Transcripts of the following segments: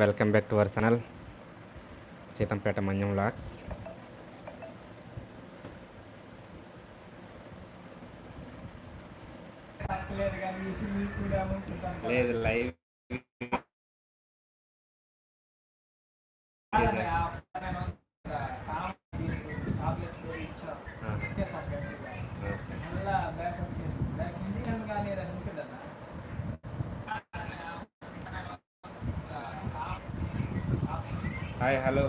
Welcome back to our channel. Seethampeta Manyam lakhs లేదు live. Hi hello.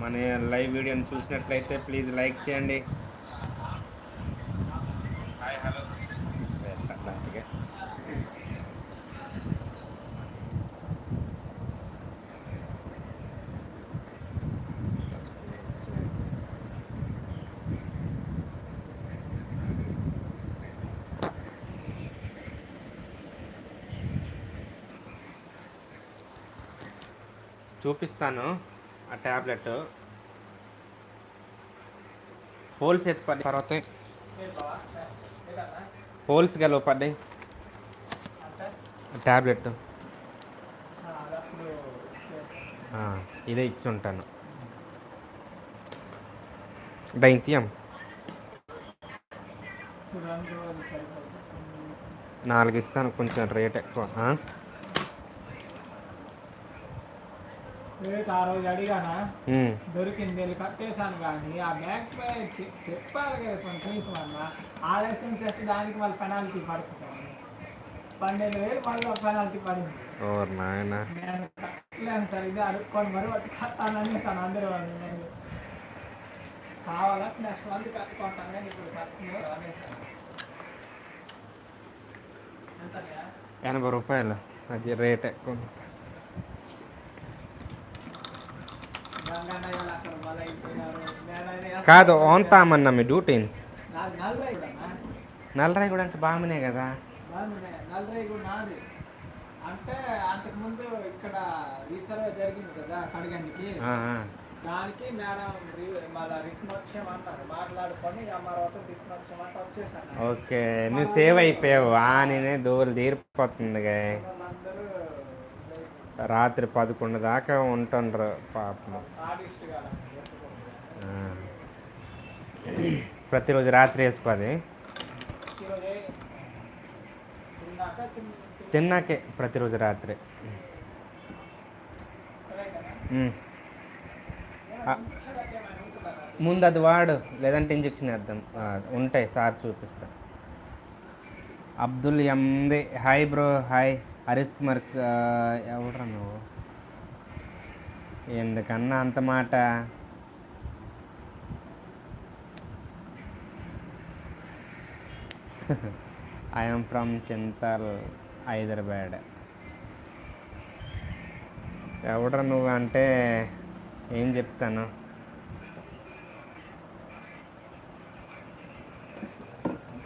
మన live వీడియోని చూసినట్లయితే ప్లీజ్ లైక్ చేయండి. Hi hello. చూపిస్తాను. ఆ ట్యాబ్లెట్ హోల్స్ ఎత్తి పడి తర్వాత? హోల్స్ గల పడ్డాయి? ట్యాబ్లెట్. ఇదే ఇచ్చి ఉంటాను డైన్ తీయం చూడండి అది సరిపోతుంది. నాలుగు ఇస్తాను కొంచెం రేట్ ఎక్కువ ఆ? రేట్ ఆ రోజు అడిగానా. దొరికింది వెళ్ళి కట్టేశాను కానీ ఆ బ్యాంక్ చెప్పాలి కదా కొంచెం అన్న ఆలస్యం చేస్తే దానికి మళ్ళీ పెనాల్టీ పడుతుంది. పన్నెండు వేలు మళ్ళీ పెనాల్టీ పడింది. నేను కట్టలేను సార్ ఇది అడుక్కొని మరి వచ్చి అందరూ వాళ్ళు. నేను కావాలంటే నెక్స్ట్ మంత్ కట్టుకుంటాను కానీ ఇప్పుడు కట్టుకున్నారు అనేసాను ఎంతయ్యా? ఎనభై రూపాయలు. అది రేట్ ఎక్కువ గంగన్నయ్య వాళ్ళు అక్కడ మళ్ళీ అయిపోయినారు నేనైనా కాదు ఓన్ తామన్నా మీ కూడా నల్లరాయి కూడా అంటే బాగానే కదా? బాగుంది నలభై కూడా నాది. అంటే అంతకుముందు ఇక్కడ రీసర్వే జరిగింది కదా కడగండికి. ఆ, ఆ. దానికి మేడం రి- మళ్ళా రిటర్న్ వచ్చామన్నారు మాట్లాడుకొని అమ్మారవతో రిటర్న్ వచ్చామంటే వచ్చేసాను ఓకే నువ్వు సేవ్ అయిపోయావు. నేనే దూరం తీరిపోతుంది. రాత్రి పదకొండు దాకా ఉంటుండ్రు పాపం. ప్రతిరోజు రాత్రి వేసుకోది. తిన్నాకే ప్రతిరోజు రాత్రి. ముందు అది వాడు లేదంటే ఇంజక్షన్ వేద్దాం. ఉంటాయి సార్ చూపిస్తా. అబ్దుల్ ఎంది hi bro hi. Harish Kumar ఎవడరా నువ్వు? ఎందుకన్నా అంత మాట? I'm from Chintal Hyderabad. ఎవడరా నువ్వు అంటే ఏం చెప్తాను?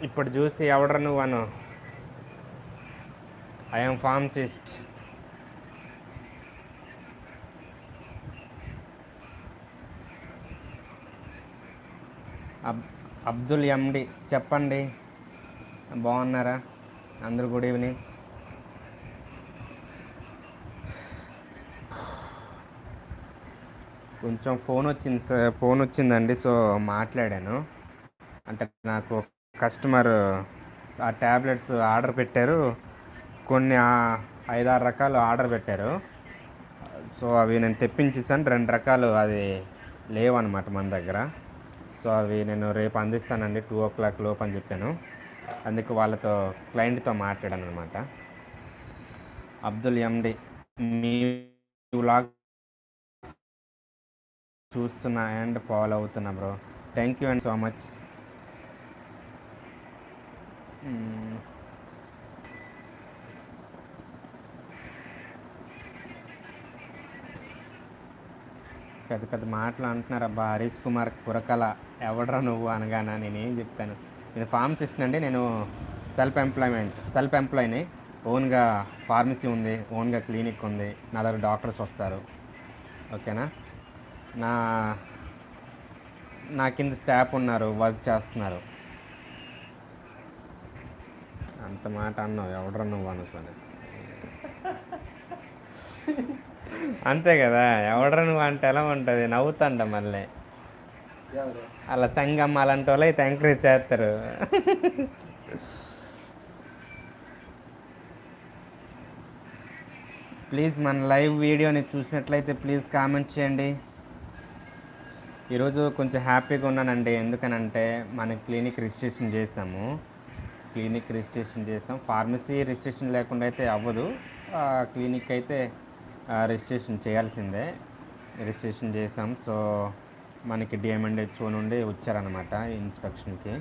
ఇప్పుడు చూసి ఎవడరా నువ్వు అను? ఐఎమ్ ఫార్మసిస్ట్ అబ్ అబ్దుల్ ఎండి చెప్పండి. బాగున్నారా? అందరూ గుడ్ ఈవినింగ్. కొంచెం ఫోన్ వచ్చింది సార్ ఫోన్ వచ్చిందండి సో మాట్లాడాను. అంటే నాకు కస్టమర్ ఆ ట్యాబ్లెట్స్ ఆర్డర్ పెట్టారు. కొన్ని ఐదారు రకాలు ఆర్డర్ పెట్టారు. సో అవి నేను తెప్పించేసాను. రెండు రకాలు అది లేవన్నమాట మన దగ్గర. సో అవి నేను రేపు అందిస్తానండి. టూ ఓ క్లాక్ లోపు అని చెప్పాను. అందుకు వాళ్ళతో క్లయింట్తో మాట్లాడాను అనమాట అబ్దుల్ ఎండి మీ వ్లాగ్ చూస్తున్నా అండ్ ఫాలో అవుతున్నా bro. Thank you and so much. పెద్ద పెద్ద మాటలు అంటున్నారు అబ్బా హరీష్ కుమార్ కురకల ఎవడరా నువ్వు? అనగానా నేనేం చెప్తాను. నేను ఫార్మసిస్ట్ అండి నేను సెల్ఫ్ ఎంప్లాయ్మెంట్ సెల్ఫ్ ఎంప్లాయ్ని ఓన్గా ఫార్మసీ ఉంది ఓన్గా క్లినిక్ ఉంది నా దగ్గర డాక్టర్స్ వస్తారు. ఓకేనా? నా నా కింద స్టాఫ్ ఉన్నారు వర్క్ చేస్తున్నారు. అంత మాట అన్నావు ఎవడరా నువ్వు అనుకోని? అంతే కదా ఎవడరా నువ్వు అంటే ఎలా ఉంటుంది? నవ్వుతాండ మళ్ళీ. అలా సంగం అలాంటి వాళ్ళు అయితే ఎంకరేజ్ చేస్తారు. ప్లీజ్ మన లైవ్ వీడియోని చూసినట్లయితే ప్లీజ్ కామెంట్ చేయండి. ఈరోజు కొంచెం హ్యాపీగా ఉన్నానండి. ఎందుకనంటే మన క్లినిక్ రిజిస్ట్రేషన్ చేసాము. క్లినిక్ రిజిస్ట్రేషన్ చేసాం. ఫార్మసీ రిజిస్ట్రేషన్ లేకుండా అయితే అవ్వదు. ఆ, క్లినిక్ అయితే రిజిస్ట్రేషన్ చేయాల్సిందే. రిజిస్ట్రేషన్ చేసాం. సో మనకి డిఎంఎండ్ హెచ్ఓ నుండి వచ్చారనమాట ఇన్స్పెక్షన్కి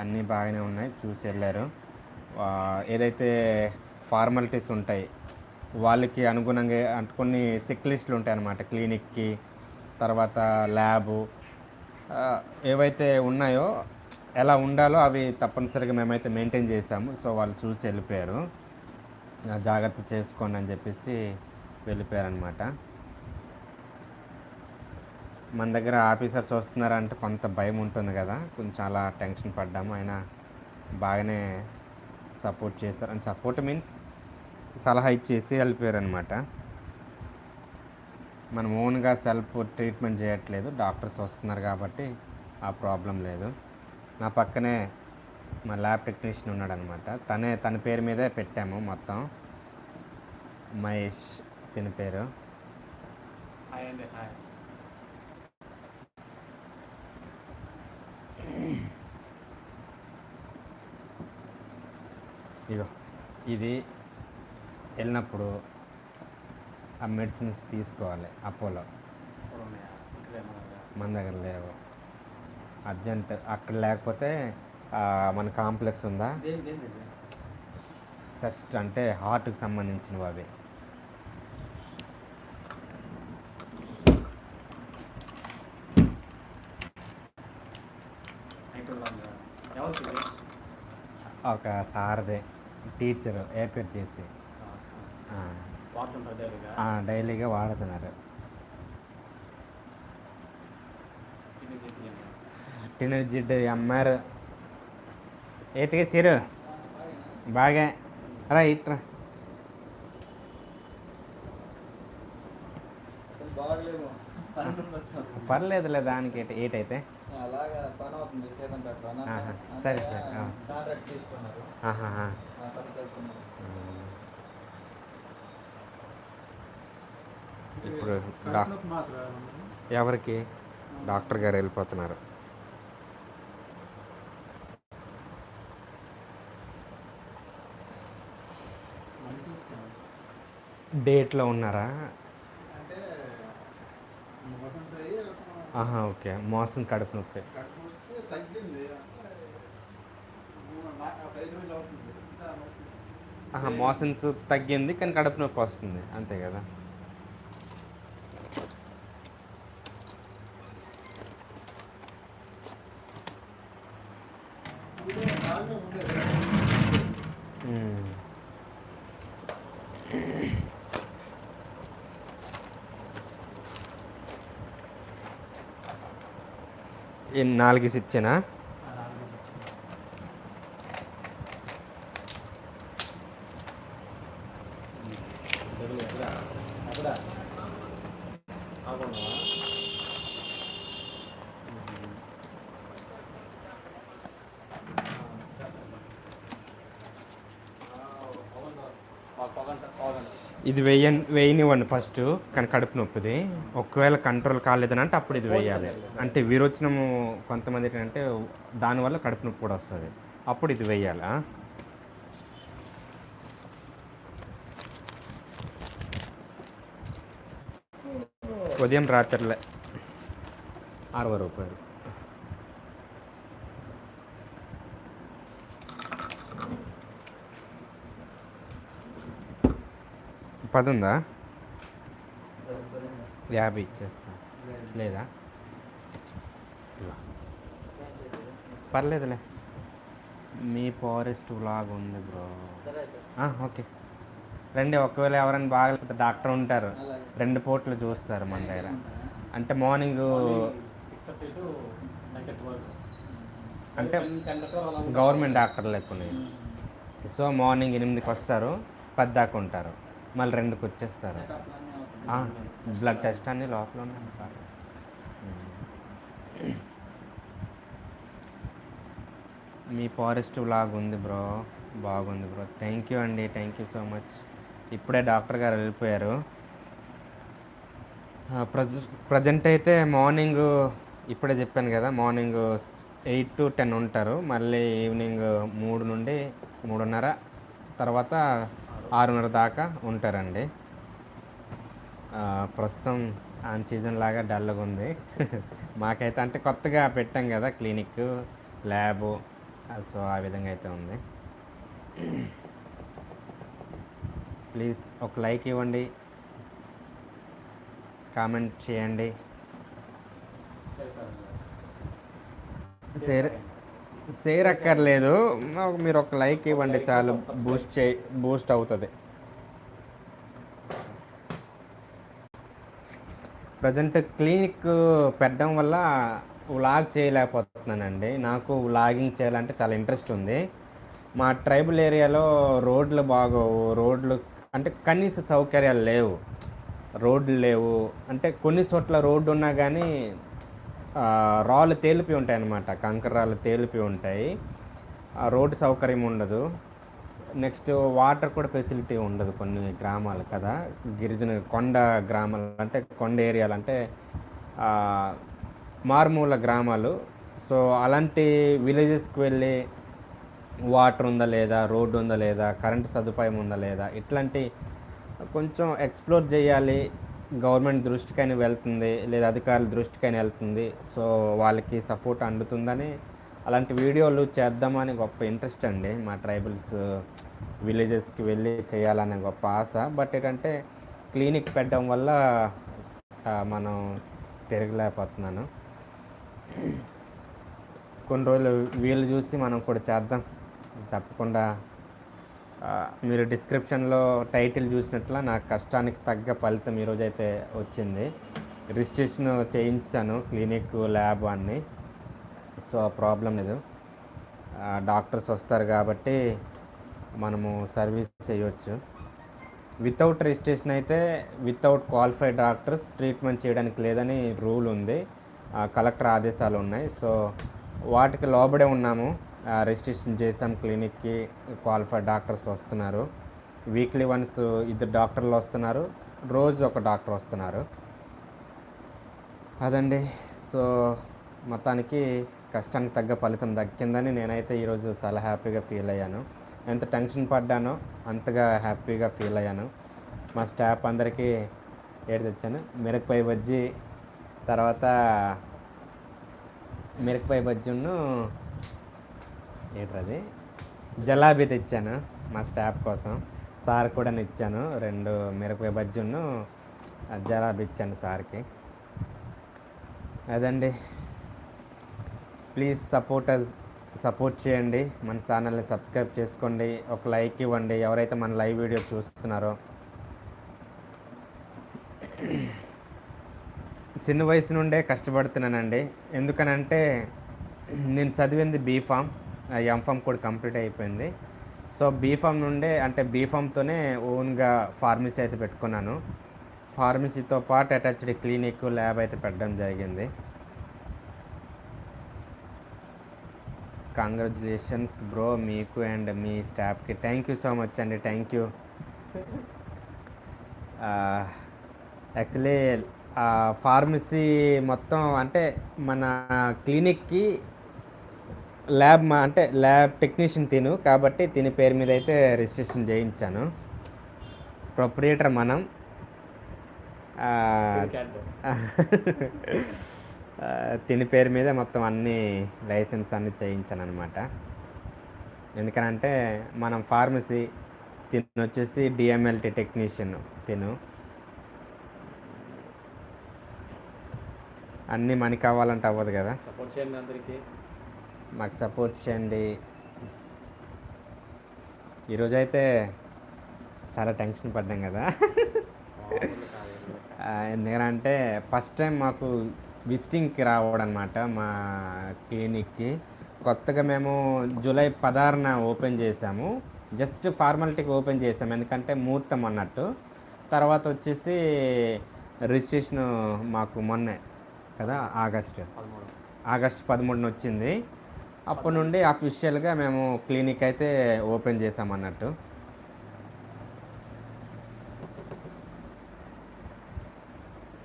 అన్నీ బాగానే ఉన్నాయి. చూసి వెళ్ళారు. ఏదైతే ఫార్మాలిటీస్ ఉంటాయి వాళ్ళకి అనుగుణంగా అంటే కొన్ని సిక్ లిస్టులు ఉంటాయి అన్నమాట క్లినిక్కి తర్వాత ల్యాబు ఏవైతే ఉన్నాయో ఎలా ఉండాలో అవి తప్పనిసరిగా మేమైతే మెయింటైన్ చేసాము. సో వాళ్ళు చూసి వెళ్ళిపోయారు. జాగ్రత్త చేసుకోండి అని చెప్పేసి వెళ్ళిపోయారనమాట మన దగ్గర ఆఫీసర్స్ వస్తున్నారంటే కొంత భయం ఉంటుంది కదా కొంచెం అలా టెన్షన్ పడ్డాము. ఆయన బాగానే సపోర్ట్ చేశారు. అండ్ సపోర్ట్ మీన్స్ సలహా ఇచ్చేసి వెళ్ళిపోయారు అనమాట మనం ఓన్గా సెల్ఫ్ ట్రీట్మెంట్ చేయట్లేదు డాక్టర్స్ వస్తున్నారు కాబట్టి ఆ ప్రాబ్లం లేదు. నా పక్కనే మా ల్యాబ్ టెక్నీషియన్ ఉన్నాడనమాట తనే తన పేరు మీదే పెట్టాము మొత్తం. మహేష్ తిన పేరు? హాయ్ అండి హాయ్. ఇగో ఇది వెళ్ళినప్పుడు ఆ మెడిసిన్స్ తీసుకోవాలి అపోలో. మన దగ్గర లేవు. అర్జెంట్ అక్కడ లేకపోతే మన కాంప్లెక్స్ ఉందా? దేని దేని దేని? సెస్ట్ అంటే హార్ట్కి సంబంధించినవి అవి ఇక్కడ ఉందా ఎవరికి ఒక సార్దే టీచర్ ఏర్పాటు చేసి. డైలీగా? ఆ, డైలీగా వాడుతున్నారు. టిన్నర్ జిడ్డు అమ్మారు ఏతిగా సిరు? బాగా. రా ఇట్రా పర్లేదులే దానికి ఏట- ఏటైతే. అవుతుంది సరే, సరే. కాంట్రాక్ట్ తీసుకున్నారు. ఇప్పుడు ఎవరికి? డాక్టర్ గారు వెళ్ళిపోతున్నారు. డేట్లో ఉన్నారా? ఓకే. మోసం కడుపు నొప్పి. తగ్గింది. ఆహా మోషన్స్ తగ్గింది కానీ కడుపు నొప్పి వస్తుంది. అంతే కదా? నాలుగు ఇచ్చానా? ఇది వెయ్య వేయనివ్వండి ఫస్ట్ కానీ కడుపు నొప్పిది. ఒకవేళ కంట్రోల్ కాలేదని అంటే అప్పుడు ఇది వేయాలి. అంటే విరోచనము కొంతమందికి అంటే దానివల్ల కడుపు నొప్పి కూడా వస్తుంది. అప్పుడు ఇది వేయాలి? ఉదయం రాత్రిలే. అరవై రూపాయలు. పది ఉందా యాభై ఇచ్చేస్తా. లేదా? పర్లేదులే. మీ ఫారెస్ట్ లాగా ఉంది బ్రో. ఓకే. రండి ఒకవేళ ఎవరైనా బాగా డాక్టర్ ఉంటారు. రెండు పోట్లు చూస్తారు మన దగ్గర. అంటే మార్నింగ్ అంటే గవర్నమెంట్ డాక్టర్లు లేకుండా సో మార్నింగ్ ఎనిమిదికి వస్తారు. పది దాకా ఉంటారు. మళ్ళీ రెండుకి వచ్చేస్తారు. బ్లడ్ టెస్ట్ అన్ని లోపల ఉన్నాయి మీ ఫారెస్ట్ వ్లాగ్ ఉంది బ్రో. బాగుంది బ్రో. థ్యాంక్ యూ అండి. థ్యాంక్ యూ సో మచ్ ఇప్పుడే డాక్టర్ గారు వెళ్ళిపోయారు. ప్రజ ప్రజెంట్ అయితే మార్నింగ్ ఇప్పుడే చెప్పాను కదా మార్నింగ్ ఎయిట్ టు టెన్ ఉంటారు. మళ్ళీ ఈవినింగ్ మూడు నుండి మూడున్నర. తర్వాత ఆరున్నర దాకా ఉంటారండి. ప్రస్తుతం ఆన్ సీజన్ లాగా డల్గా ఉంది. మాకైతే అంటే కొత్తగా పెట్టాం కదా క్లినిక్ ల్యాబ్ సో ఆ విధంగా అయితే ఉంది. ప్లీజ్ ఒక లైక్ ఇవ్వండి. కామెంట్ చేయండి. షేర్ షేర్ అక్కర్లేదు మీరు ఒక లైక్ ఇవ్వండి చాలు. బూస్ట్ చే బూస్ట్ అవుతుంది. ప్రజెంట్ క్లినిక్ పెట్టడం వల్ల వ్లాగ్ చేయలేకపోతున్నానండి. నాకు వ్లాగింగ్ చేయాలంటే చాలా ఇంట్రెస్ట్ ఉంది. మా ట్రైబల్ ఏరియాలో రోడ్లు బాగోవు. రోడ్లు అంటే కనీస సౌకర్యాలు లేవు. రోడ్లు లేవు. అంటే కొన్ని చోట్ల రోడ్డు ఉన్నా కానీ రాళ్ళు తేలిపి ఉంటాయి అన్నమాట కంకర రాళ్ళు తేలిపి ఉంటాయి. ఆ రోడ్డు సౌకర్యం ఉండదు. నెక్స్ట్ వాటర్ కూడా ఫెసిలిటీ ఉండదు కొన్ని గ్రామాలు కదా. గిరిజన కొండ గ్రామాలు అంటే కొండ ఏరియాలు అంటే మారుమూల గ్రామాలు. సో అలాంటి విలేజెస్కి వెళ్ళి వాటర్ ఉందా లేదా రోడ్డు ఉందా లేదా కరెంటు సదుపాయం ఉందా లేదా ఇట్లాంటి కొంచెం ఎక్స్ప్లోర్ చేయాలి. గవర్నమెంట్ దృష్టికైనా వెళ్తుంది లేదా అధికారుల దృష్టికైనా వెళ్తుంది. సో వాళ్ళకి సపోర్ట్ అందుతుందని అలాంటి వీడియోలు చేద్దామని గొప్ప ఇంట్రెస్ట్ అండి. మా ట్రైబల్స్ విలేజెస్కి వెళ్ళి చేయాలనే గొప్ప ఆశ. బట్ ఏంటంటే క్లినిక్ పెట్టడం వల్ల మనం తిరగలేకపోతున్నాను. కొన్ని రోజులు వీళ్ళు చూసి మనం కూడా చేద్దాం. తప్పకుండా మీరు డిస్క్రిప్షన్లో టైటిల్ చూసినట్ల నా కష్టానికి తగ్గ ఫలితం ఈరోజు అయితే వచ్చింది. రిజిస్ట్రేషన్ చేయించాను క్లినిక్ ల్యాబ్ అన్ని. సో ప్రాబ్లం లేదు. డాక్టర్స్ వస్తారు కాబట్టి మనము సర్వీస్ చేయవచ్చు వితౌట్ రిజిస్ట్రేషన్ అయితే వితౌట్ క్వాలిఫైడ్ డాక్టర్స్ ట్రీట్మెంట్ చేయడానికి లేదని రూల్ ఉంది. కలెక్టర్ ఆదేశాలు ఉన్నాయి. సో వాటికి లోబడే ఉన్నాము. రిజిస్ట్రేషన్ చేసాం క్లినిక్కి క్వాలిఫైడ్ డాక్టర్స్ వస్తున్నారు. వీక్లీ వన్స్ ఇద్దరు డాక్టర్లు వస్తున్నారు. రోజు ఒక డాక్టర్ వస్తున్నారు. అదండి. సో మొత్తానికి కష్టానికి తగ్గ ఫలితం దక్కిందని నేనైతే ఈరోజు చాలా హ్యాపీగా ఫీల్ అయ్యాను. ఎంత టెన్షన్ పడ్డానో అంతగా హ్యాపీగా ఫీల్ అయ్యాను. మా స్టాఫ్ అందరికీ ఏడు తెచ్చాను. మిరపకాయ బజ్జీ తర్వాత మిరపకాయ బజ్జీను ఏంటది జలాబీ తెచ్చాను మా స్టాఫ్ కోసం. సార్ కూడా ఇచ్చాను రెండు మిరపకాయ బజ్జును జలాబీ ఇచ్చాను సార్కి. అదండి. ప్లీజ్ సపోర్ట్ అస్ సపోర్ట్ చేయండి. మన ఛానల్ని సబ్స్క్రైబ్ చేసుకోండి. ఒక లైక్ ఇవ్వండి. ఎవరైతే మన లైవ్ వీడియో చూస్తున్నారో. చిన్న వయసు నుండే కష్టపడుతున్నానండి. ఎందుకనంటే నేను చదివింది బీఫామ్. ఎంఫామ్ కూడా కంప్లీట్ అయిపోయింది. సో బీఫామ్ నుండే అంటే బీఫామ్తోనే ఓన్గా ఫార్మసీ అయితే పెట్టుకున్నాను. ఫార్మసీతో పాటు అటాచ్డ్ క్లినిక్ ల్యాబ్ అయితే పెట్టడం జరిగింది. కంగ్రాచులేషన్స్ బ్రో మీకు అండ్ మీ స్టాఫ్కి థ్యాంక్ యూ సో మచ్ అండి. థ్యాంక్ యూ యాక్చువల్లీ ఫార్మసీ మొత్తం అంటే మన క్లినిక్కి ల్యాబ్ మా అంటే ల్యాబ్ టెక్నీషియన్ తిను కాబట్టి తిని పేరు మీద అయితే రిజిస్ట్రేషన్ చేయించాను. ప్రొపరేటర్ మనం. తిని పేరు మీద మొత్తం అన్ని లైసెన్స్ అన్ని చేయించాను అనమాట ఎందుకనంటే మనం ఫార్మసీ తిను వచ్చేసి డిఎంఎల్టీ టెక్నీషియన్ తిను. అన్నీ మనకి కావాలంటే అవ్వదు కదా. సపోర్ట్ చేయండి అందరికీ. మాకు సపోర్ట్ చేయండి. ఈరోజు అయితే చాలా టెన్షన్ పడ్డాం కదా. ఎందుకంటే ఫస్ట్ టైం మాకు విజిటింగ్కి రావడం అనమాట మా క్లినిక్కి. కొత్తగా మేము జూలై పదహారున ఓపెన్ చేసాము. జస్ట్ ఫార్మాలిటీకి ఓపెన్ చేసాం ఎందుకంటే ముహూర్తం అన్నట్టు. తర్వాత వచ్చేసి రిజిస్ట్రేషన్ మాకు మొన్నే కదా ఆగస్టు. ఆగస్ట్ పదమూడున వచ్చింది అప్పటి నుండి అఫీషియల్గా మేము క్లినిక్ అయితే ఓపెన్ చేసాం అన్నట్టు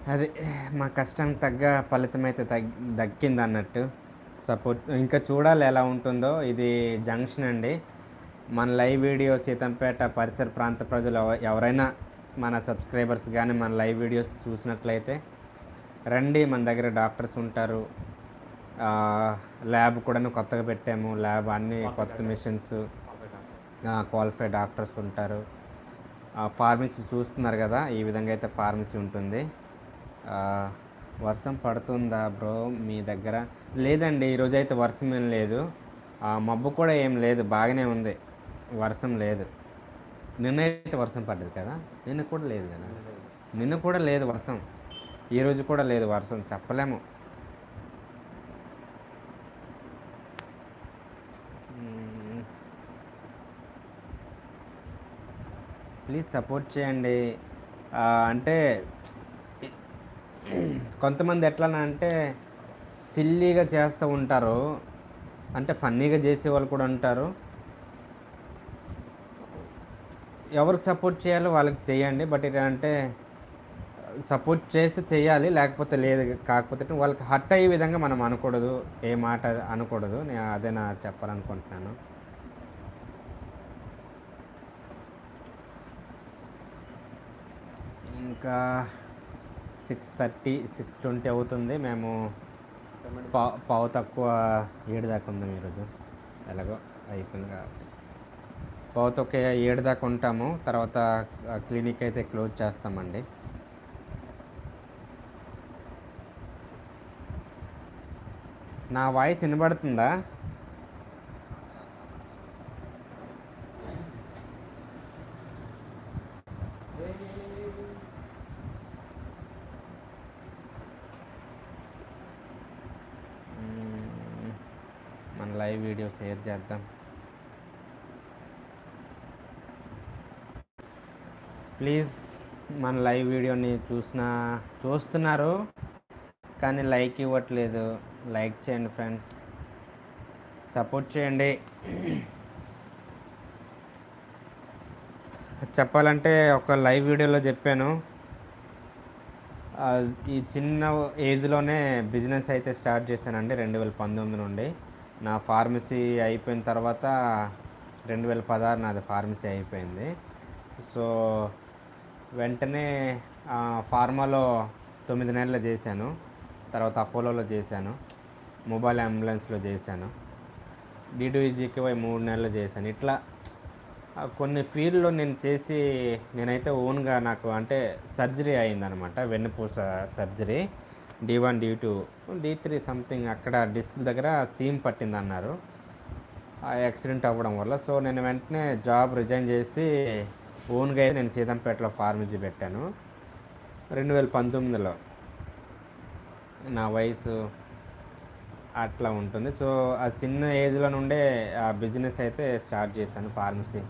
అది మా కష్టానికి తగ్గ ఫలితం అయితే తగ్ దక్కింది అన్నట్టు సపోర్ట్ ఇంకా చూడాలి ఎలా ఉంటుందో. ఇది జంక్షన్ అండి. మన లైవ్ వీడియో సీతంపేట పరిసర ప్రాంత ప్రజలు ఎవ- ఎవరైనా మన సబ్స్క్రైబర్స్ కానీ మన లైవ్ వీడియోస్ చూసినట్లయితే రండి మన దగ్గర డాక్టర్స్ ఉంటారు. ల్యాబ్ కూడా కొత్తగా పెట్టాము. ల్యాబ్ అన్ని కొత్త మిషన్స్ క్వాలిఫైడ్ డాక్టర్స్ ఉంటారు. ఫార్మసీ చూస్తున్నారు కదా ఈ విధంగా అయితే ఫార్మసీ ఉంటుంది. వర్షం పడుతుందా బ్రో మీ దగ్గర? లేదండి ఈరోజు అయితే వర్షం ఏం లేదు. మబ్బు కూడా ఏం లేదు బాగానే ఉంది. వర్షం లేదు. నిన్న అయితే వర్షం పడ్డది కదా నిన్న కూడా లేదు కదా? నిన్న కూడా లేదు వర్షం. ఈరోజు కూడా లేదు వర్షం చెప్పలేము. ప్లీజ్ సపోర్ట్ చేయండి. అంటే కొంతమంది ఎట్లా అంటే సిల్లీగా చేస్తూ ఉంటారు. అంటే ఫన్నీగా చేసే వాళ్ళు కూడా ఉంటారు. ఎవరికి సపోర్ట్ చేయాలో వాళ్ళకి చేయండి. బట్ ఏంటంటే సపోర్ట్ చేస్తే చేయాలి లేకపోతే లేదు. కాకపోతే వాళ్ళకి హట్ అయ్యే విధంగా మనం అనకూడదు. ఏ మాట అనకూడదు. నేను అదే నా చెప్పాలనుకుంటున్నాను. ఇంకా సిక్స్ థర్టీ సిక్స్ ట్వంటీ అవుతుంది. మేము పా పావు తక్కువ ఏడు దాకా ఉందాం ఈరోజు. ఎలాగో అయిపోయింది కాబట్టి. పావు తక్కువ ఏడు దాకా ఉంటాము. తర్వాత క్లినిక్ అయితే క్లోజ్ చేస్తామండి. నా వాయిస్ వినబడుతుందా మ్మ్. మన లైవ్ వీడియో షేర్ చేద్దాం. ప్లీజ్ మన లైవ్ వీడియోని చూసిన చూస్తున్నారు కానీ లైక్ ఇవ్వట్లేదు. లైక్ చేయండి ఫ్రెండ్స్. సపోర్ట్ చేయండి. చెప్పాలంటే ఒక లైవ్ వీడియోలో చెప్పాను. ఈ చిన్న ఏజ్లోనే బిజినెస్ అయితే స్టార్ట్ చేశానండి రెండు వేల పంతొమ్మిది నుండి. నా ఫార్మసీ అయిపోయిన తర్వాత రెండు వేల పదహారు నాది ఫార్మసీ అయిపోయింది. సో వెంటనే ఫార్మాలో తొమ్మిది నెలలు చేశాను. తర్వాత అపోలోలో చేశాను. మొబైల్ అంబులెన్స్లో చేశాను. డిడిఈజీకి పోయి మూడు నెలలు చేశాను. ఇట్లా కొన్ని ఫీల్డ్లో నేను చేసి నేనైతే ఓన్గా నాకు అంటే సర్జరీ అయిందనమాట. వెన్నుపూస surgery. D one D two D three something అక్కడ డిస్క్ దగ్గర సీమ్ పట్టింది అన్నారు యాక్సిడెంట్ అవ్వడం వల్ల. సో నేను వెంటనే జాబ్ రిజైన్ చేసి ఓన్గా అయితే నేను సీతంపేటలో ఫార్మసీ పెట్టాను. రెండు వేల పంతొమ్మిదిలో నా వయసు అట్లా ఉంటుంది. సో ఆ చిన్న ఏజ్లో నుండే ఆ బిజినెస్ అయితే స్టార్ట్ చేశాను. ఫార్మసీ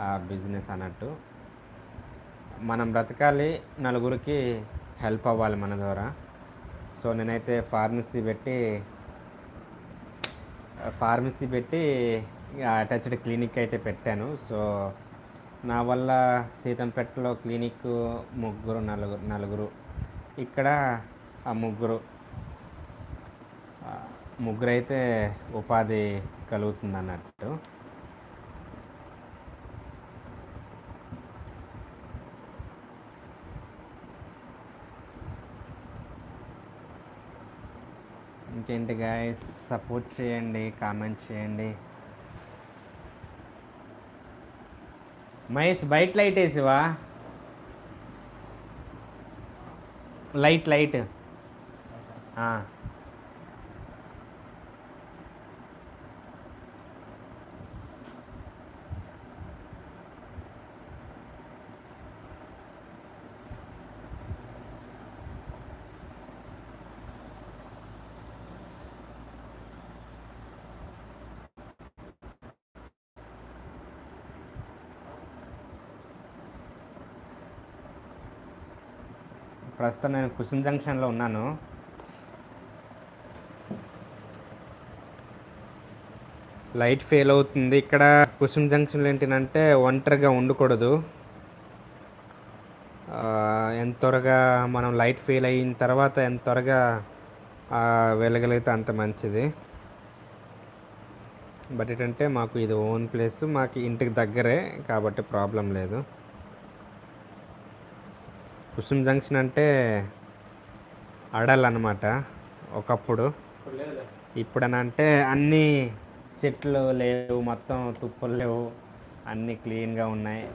ఆ బిజినెస్ అన్నట్టు. మనం బ్రతకాలి నలుగురికి హెల్ప్ అవ్వాలి మన ద్వారా. సో నేనైతే ఫార్మసీ పెట్టి ఫార్మసీ పెట్టి అటాచ్డ్ క్లినిక్ అయితే పెట్టాను. సో నా వల్ల సీతంపేటలో క్లినిక్ ముగ్గురు నలుగురు నలుగురు ఇక్కడ ఆ ముగ్గురు ముగ్గురైతే ఉపాధి కలుగుతుంది అన్నట్టు ఇంకేంటి గాయస్ సపోర్ట్ చేయండి కామెంట్ చేయండి. మహేష్ బయట లైట్ వేసివా? లైట్ లైట్ ప్రస్తుతం నేను కుసుమ్ జంక్షన్లో ఉన్నాను. లైట్ ఫెయిల్ అవుతుంది. ఇక్కడ కుసుమ్ జంక్షన్లో ఏంటంటే ఒంటరిగా ఉండకూడదు. ఎంత త్వరగా మనం లైట్ ఫెయిల్ అయిన తర్వాత ఎంత త్వరగా వెళ్ళగలిగితే అంత మంచిది. బట్ ఏంటంటే మాకు ఇది ఓన్ ప్లేస్. మాకు ఇంటికి దగ్గరే కాబట్టి ప్రాబ్లం లేదు. కుసుమ్ జంక్షన్ అంటే అడలన్నమాట. ఒకప్పుడు. ఇప్పుడనంటే అన్ని చెట్లు లేవు మొత్తం తుప్పలు లేవు. అన్నీ క్లీన్గా ఉన్నాయి.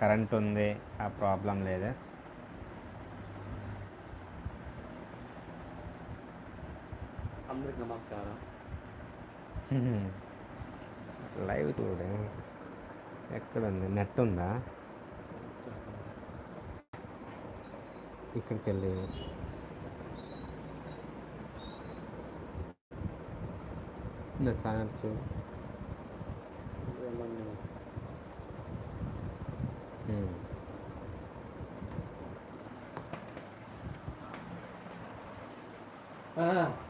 కరెంట్ ఉంది ఆ ప్రాబ్లం లేదు. అందరికి నమస్కారం. లైవ్ చూడు. ఎక్కడుంది? నెట్ ఉందా? ఇక్కడికి వెళ్ళి సాయచ్చు Ah.